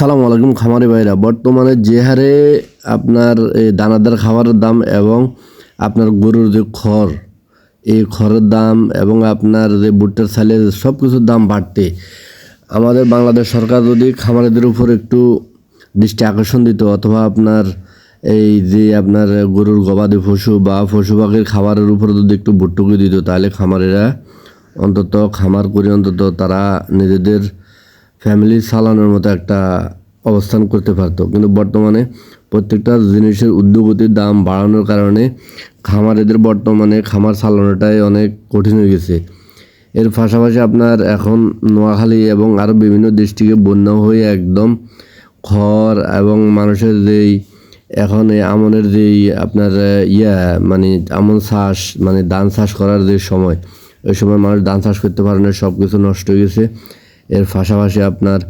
আসসালামু আলাইকুম খামারি ভাইরা। বর্তমানে যে হারে আপনার দানাদার খাবারের দাম এবং আপনার গরুর যে খড়, এই খড়ের দাম এবং আপনার যে ভুট্টার চালের সব কিছুর দাম বাড়তে, আমাদের বাংলাদেশ সরকার যদি খামারিদের উপর একটু দৃষ্টি আকর্ষণ দিত অথবা আপনার এই যে আপনার গরুর গবাদি পশু বা পশু পাখির খাবারের উপর যদি একটু ভর্তুকি দিত, তাহলে খামারিরা অন্তত খামার করে অন্তত তারা নিজেদের ফ্যামিলি চালানোর মতো একটা অবস্থান করতে পারতো। কিন্তু বর্তমানে প্রত্যেকটা জিনিসের উদ্যোগতির দাম বাড়ানোর কারণে খামারেদের বর্তমানে খামার চালানোটাই অনেক কঠিন হয়ে গেছে। এর পাশাপাশি আপনার এখন নোয়াখালী এবং আরও বিভিন্ন ডিস্ট্রিক্টে বন্যা হয়ে একদম খড় এবং মানুষের যেই এখন এই আমনের যেই আপনার ইয়া মানে আমন চাষ মানে ধান চাষ করার যে সময়, ওই সময় মানুষ ধান চাষ করতে পারে না সব কিছু নষ্ট হয়ে গেছে। এর পাশাপাশি আপনার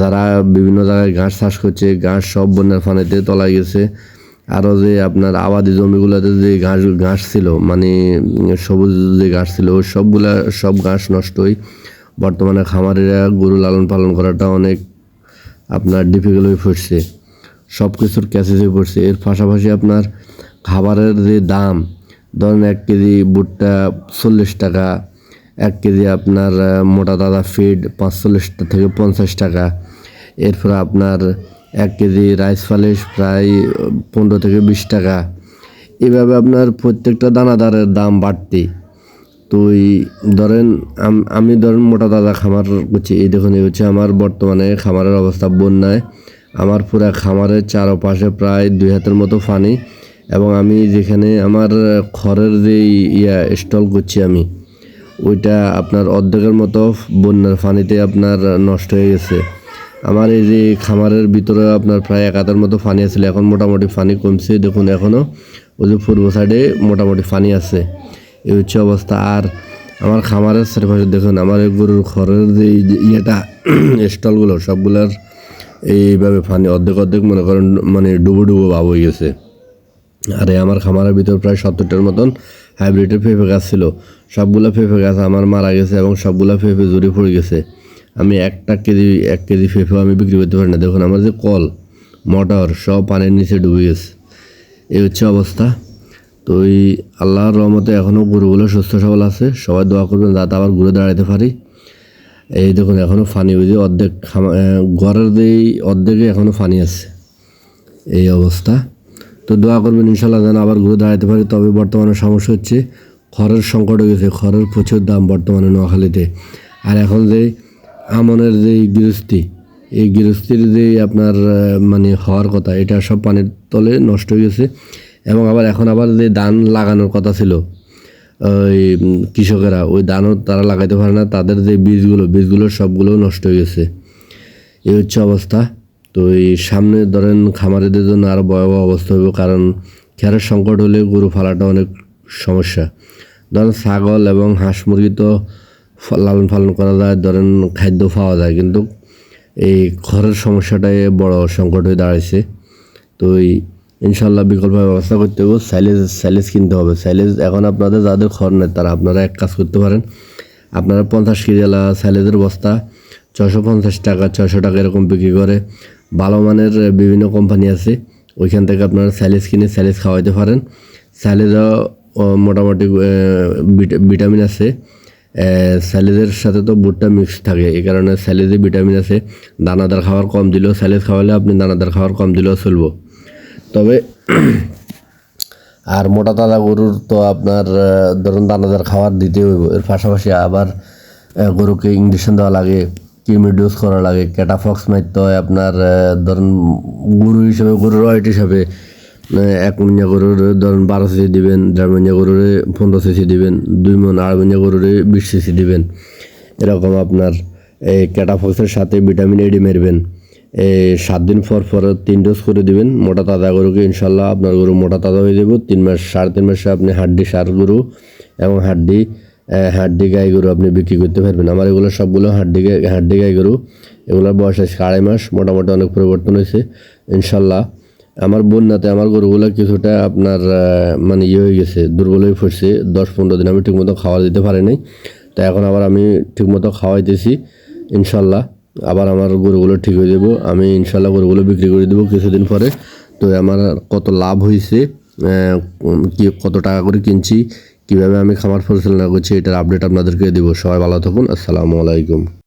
যারা বিভিন্ন জায়গায় ঘাস চাষ করছে, ঘাস সব বন্যার পানিতে তলায় গেছে। আরও যে আপনার আবাদি জমিগুলোতে যে ঘাস ঘাস ছিল মানে সবুজ যে ঘাস ছিল সবগুলা সব ঘাস নষ্ট হয়ে বর্তমানে খামারিরা গরু লালন পালন করাটা অনেক আপনার ডিফিকাল্ট হয়ে পড়ছে। সব কিছুর ক্যাসেজ হয়ে পড়ছে। এর পাশাপাশি আপনার খাবারের যে দাম, ধরেন এক কেজি ভুট্টা চল্লিশ টাকা এক কেজি আপনার মোটা দাদা ফিড পাঁচচল্লিশ থেকে পঞ্চাশ টাকা। এরপর আপনার এক কেজি রাইস ফালিশ প্রায় পনেরো থেকে বিশ টাকা। এভাবে আপনার প্রত্যেকটা দানাদারের দাম বাড়তি। তো এই ধরেন আমি ধরেন মোটা দাদা খামার করছি। এই দেখুন, এই হচ্ছে আমার বর্তমানে খামারের অবস্থা বন্যায়। আমার পুরা খামারের চারপাশে প্রায় দুই হাতের মতো পানি। এবং আমি যেখানে আমার খড়ের যে ইয়া স্টল করছি আমি ওইটা আপনার অর্ধেকের মতো বন্যার পানিতে আপনার নষ্ট হয়ে গেছে। আমার এই যে খামারের ভিতরে আপনার প্রায় এক হাতের মতো পানি আছিল এখন মোটামুটি পানি কমছে। দেখুন এখনও ওই যে পূর্ব সাইডে মোটামুটি পানি আছে। এই হচ্ছে অবস্থা। আর আমার খামারের চারপাশে দেখুন, আমার এই গরুর খড়ের যে ইয়েটা, স্টলগুলো, সবগুলোর এইভাবে পানি অর্ধেক অর্ধেক মনে করেন মানে ডুবো ডুবো ভাব হয়ে গেছে। আর এই আমার খামারের ভিতর প্রায় সত্তরটার মতন হাইব্রিডের পেঁপে গাছ ছিল। সবগুলো পেঁপে গাছ আমার মারা গেছে এবং সবগুলো পেঁপে জুড়ে পড়ে গেছে। আমি একটা কেজি, এক কেজি পেঁপেও আমি বিক্রি করতে পারি না। দেখুন, আমার যে কল, মোটর সব পানির নিচে ডুবে গেছে। এই হচ্ছে অবস্থা। তো এই আল্লাহর রহমতে এখনও গরুগুলো সুস্থ সবল আছে। সবাই দোয়া করবেন যাতে আবার ঘুরে দাঁড়াতে পারি। এই দেখুন এখনও ফানি ওই যে অর্ধেক ঘরের যেই অর্ধেকে এখনও ফানি আছে। এই অবস্থা। তো দোয়া করবেন ইনশাল্লাহ যেন আবার ঘুরে দাঁড়াতে পারি। তবে বর্তমানে সমস্যা হচ্ছে খড়ের সংকট গেছে। খড়ের প্রচুর দাম বর্তমানে নোয়াখালীতে। আর এখন যে আমনের যে গৃহস্থী, এই গৃহস্থির যে আপনার মানে হওয়ার কথা, এটা সব পানির তলে নষ্ট হয়ে গেছে। এবং আবার এখন আবার যে ধান লাগানোর কথা ছিল, ওই কৃষকেরা, ওই ধানও তারা লাগাইতে পারে না। তাদের যে বীজগুলো বীজগুলো সবগুলো নষ্ট হয়ে গেছে। এই হচ্ছে অবস্থা। তো এই সামনে ধরেন খামারিদের জন্য আরও ভয়াবহ অবস্থা হবে, কারণ খেয়ারের সংকট হলে গরু ফালাটা অনেক সমস্যা। ধরেন ছাগল এবং হাঁস মুরগি তো লালন পালন করা যায়, ধরেন খাদ্য পাওয়া যায়, কিন্তু এই খড়ের সমস্যাটাই বড় সংকট হয়ে দাঁড়াইছে। তো এই ইনশাল্লাহ বিকল্প ব্যবস্থা করতে হবে, সাইলেজ সাইলেজ কিনতে হবে। সাইলেজ এখন আপনাদের যাদের খড় নেই, তারা আপনারা এক কাজ করতে পারেন। আপনারা পঞ্চাশ কেজি সাইলেজের বস্তা ছশো পঞ্চাশ টাকা ছশো টাকা এরকম বিক্রি করে ভালো মানের বিভিন্ন কোম্পানি আছে। ওইখান থেকে আপনারা স্যালেজ কিনে স্যালেজ খাওয়াইতে পারেন। স্যালেজও মোটামুটি ভিটামিন আছে। স্যালেজের সাথে তো বুটটা মিক্স থাকে। এই কারণে স্যালেজে ভিটামিন আছে। দানাদার খাবার কম দিলেও স্যালেজ খাওয়ালে আপনি দানাদার খাবার কম দিলেও চলবো। তবে, আর মোটা তাজা গরুর তো আপনার ধরুন দানাদার খাবার দিতে হইব। এর পাশাপাশি আবার গরুকে ইঞ্জেকশন দেওয়া লাগে। কিমি ডোজ করা লাগে। ক্যাটাফক্স মারতে হয় আপনার ধরুন গরু হিসেবে, গরুর ওয়েট হিসাবে এক মঞ্জা গরুর, ধরুন বারো সিসি দিবেন, দেড় মঞ্জা গরুর পনেরো সিসি দিবেন, দুই মন আড়াই মঞ্জা গরুর বিশ সিসি দিবেন। এরকম আপনার, এই ক্যাটাফক্সের সাথে ভিটামিন এডি মেরবেন। এই সাত দিন পর পর তিন ডোজ করে দিবেন। মোটা তাজা গরুকে ইনশাল্লাহ আপনার গরু মোটা তাজা হয়ে যাবে। তিন মাস, সাড়ে তিন মাসে আপনি হাড্ডি সার গরু এবং হাড্ডি হাড্ডি গাই গরু আপনি বিক্রি করতে পারবেন। আমার এগুলো সবগুলো হাড্ডি গাই হাড্ডি গাই গরু। এগুলোর বয়স আছে আড়াই মাস, মোটামুটি অনেক পরিবর্তন হয়েছে, ইনশাল্লাহ। আমার বন্যাতে আমার গরুগুলো কিছুটা আপনার মানে ইয়ে হয়ে গেছে, দুর্বল হয়ে পড়ছে। দশ পনেরো দিন আমি ঠিকমতো খাওয়া দিতে পারি নাই তো এখন আবার আমি ঠিকমতো খাওয়াইতেছি, ইনশাল্লাহ। আবার আমার গরুগুলো ঠিক হয়ে দেবো আমি ইনশাল্লাহ গরুগুলো বিক্রি করে দেবো কিছুদিন পরে। তো আমার কত লাভ হয়েছে কি, কত টাকা করে কিনছি কীভাবে আমি খামার না করছি এটার আপডেট আপনাদেরকে দেবো। সবাই ভালো থাকুন আসসালামু আলাইকুম।